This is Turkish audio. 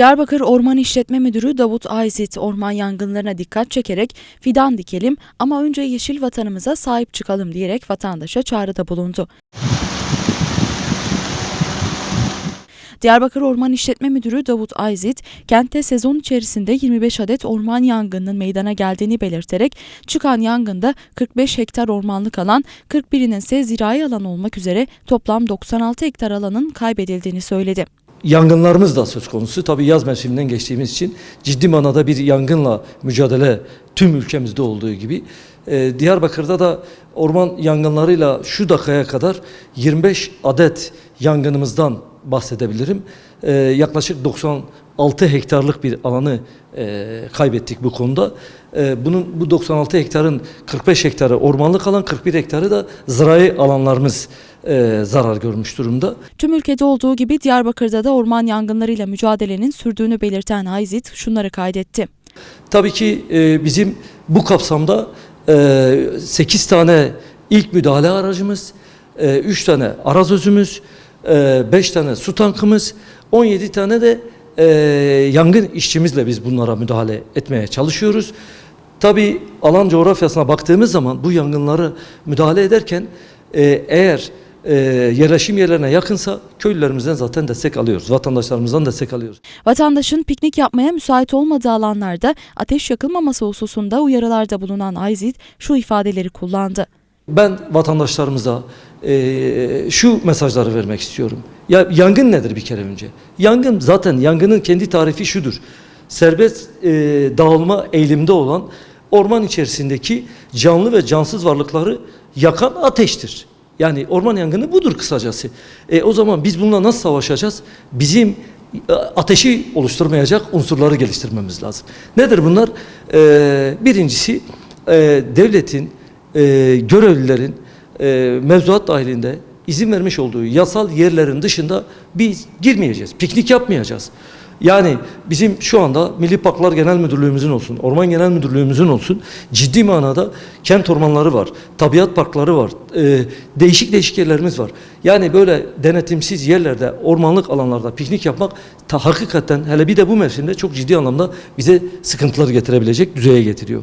Diyarbakır Orman İşletme Müdürü Davut Ayzit orman yangınlarına dikkat çekerek fidan dikelim ama önce yeşil vatanımıza sahip çıkalım diyerek vatandaşa çağrıda bulundu. Diyarbakır Orman İşletme Müdürü Davut Ayzit, kentte sezon içerisinde 25 adet orman yangınının meydana geldiğini belirterek çıkan yangında 45 hektar ormanlık alan, 41'inin ise zirai alan olmak üzere toplam 96 hektar alanın kaybedildiğini söyledi. Yangınlarımız da söz konusu. Tabii yaz mevsiminden geçtiğimiz için ciddi manada bir yangınla mücadele tüm ülkemizde olduğu gibi e, Diyarbakır'da da orman yangınlarıyla şu dakikaya kadar 25 adet yangınımızdan bahsedebilirim. E, yaklaşık 96 hektarlık bir alanı e, kaybettik bu konuda. E, bunun bu 96 hektarın 45 hektarı ormanlık alan, 41 hektarı da zirai alanlarımız e, zarar görmüş durumda. Tüm ülkede olduğu gibi Diyarbakır'da da orman yangınlarıyla mücadelenin sürdüğünü belirten Ayzit şunları kaydetti. Tabii ki e, bizim bu kapsamda e, 8 tane ilk müdahale aracımız, e, 3 tane arazözümüz, e, 5 tane su tankımız, 17 tane de e, yangın işçimizle biz bunlara müdahale etmeye çalışıyoruz. Tabii alan coğrafyasına baktığımız zaman bu yangınları müdahale ederken e, eğer e, yerleşim yerlerine yakınsa köylülerimizden zaten destek alıyoruz. Vatandaşlarımızdan destek alıyoruz. Vatandaşın piknik yapmaya müsait olmadığı alanlarda ateş yakılmaması hususunda uyarılarda bulunan Ayzit şu ifadeleri kullandı. Ben vatandaşlarımıza e, şu mesajları vermek istiyorum. Ya yangın nedir bir kere önce? Yangın zaten yangının kendi tarifi şudur. Serbest e, dağılma eğilimde olan orman içerisindeki canlı ve cansız varlıkları yakan ateştir. Yani orman yangını budur kısacası. E, o zaman biz bununla nasıl savaşacağız? Bizim e, ateşi oluşturmayacak unsurları geliştirmemiz lazım. Nedir bunlar? E, birincisi e, devletin, e, görevlilerin e, mevzuat dahilinde izin vermiş olduğu yasal yerlerin dışında biz girmeyeceğiz. Piknik yapmayacağız. Yani bizim şu anda Milli Parklar Genel Müdürlüğümüzün olsun, Orman Genel Müdürlüğümüzün olsun ciddi manada kent ormanları var, tabiat parkları var, e, değişik değişik yerlerimiz var. Yani böyle denetimsiz yerlerde, ormanlık alanlarda piknik yapmak ta, hakikaten hele bir de bu mevsimde çok ciddi anlamda bize sıkıntılar getirebilecek düzeye getiriyor.